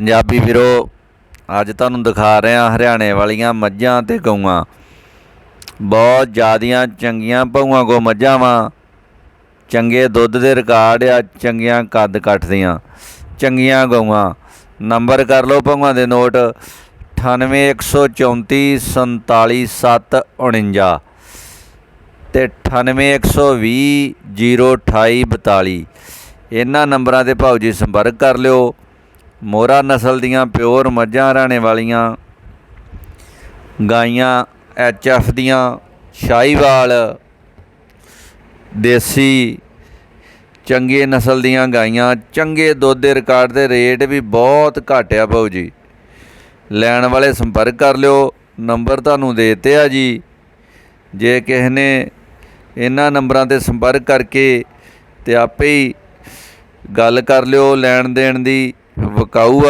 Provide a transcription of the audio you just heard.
ਪੰਜਾਬੀ ਵੀਰੋ, ਅੱਜ ਤੁਹਾਨੂੰ ਦਿਖਾ ਰਿਹਾ ਹਰਿਆਣੇ ਵਾਲੀਆਂ ਮੱਝਾਂ ਤੇ ਗਊਆਂ। ਬਹੁਤ ਜ਼ਿਆਦੀਆਂ ਚੰਗੀਆਂ ਭਊਆਂ ਕੋ ਮੱਝਾਂ ਵਾਂ। ਚੰਗੇ ਦੁੱਧ ਦੇ ਰਿਕਾਰਡ ਆ, ਚੰਗੀਆਂ ਕੱਦ ਕੱਟਦੀਆਂ ਚੰਗੀਆਂ ਗਊਆਂ। ਨੰਬਰ ਕਰ ਲਓ ਭਊਆਂ ਦੇ ਨੋਟ 9812477749 ਤੇ 9812002842 ਇਹਨਾਂ ਨੰਬਰਾਂ ਤੇ ਭਾਊ ਜੀ ਸੰਪਰਕ ਕਰ ਲਿਓ। ਮੋਰਾ ਨਸਲ ਦੀਆਂ ਪਿਓਰ ਮੱਝਾਂ ਹਰਾਣੇ ਵਾਲੀਆਂ ਗਾਈਆਂ, ਐਚ ਐਫ ਦੀਆਂ, ਸ਼ਾਹੀਵਾਲ, ਦੇਸੀ, ਚੰਗੇ ਨਸਲ ਦੀਆਂ ਗਾਈਆਂ, ਚੰਗੇ ਦੁੱਧ ਦੇ ਰਿਕਾਰਡ ਦੇ ਰੇਟ ਵੀ ਬਹੁਤ ਘੱਟ ਆ ਭਾਊ ਜੀ। ਲੈਣ ਵਾਲੇ ਸੰਪਰਕ ਕਰ ਲਿਓ, ਨੰਬਰ ਤੁਹਾਨੂੰ ਦੇ ਦਿੱਤੇ ਆ ਜੀ। ਜੇ ਕਿਸੇ ਨੇ ਇਹਨਾਂ ਨੰਬਰਾਂ ਤੇ ਸੰਪਰਕ ਕਰਕੇ ਤੇ ਆਪੇ ਹੀ ਗੱਲ ਕਰ ਲਿਓ ਲੈਣ ਦੇਣ ਦੀ। ਵਿਕਾਊ ਆ।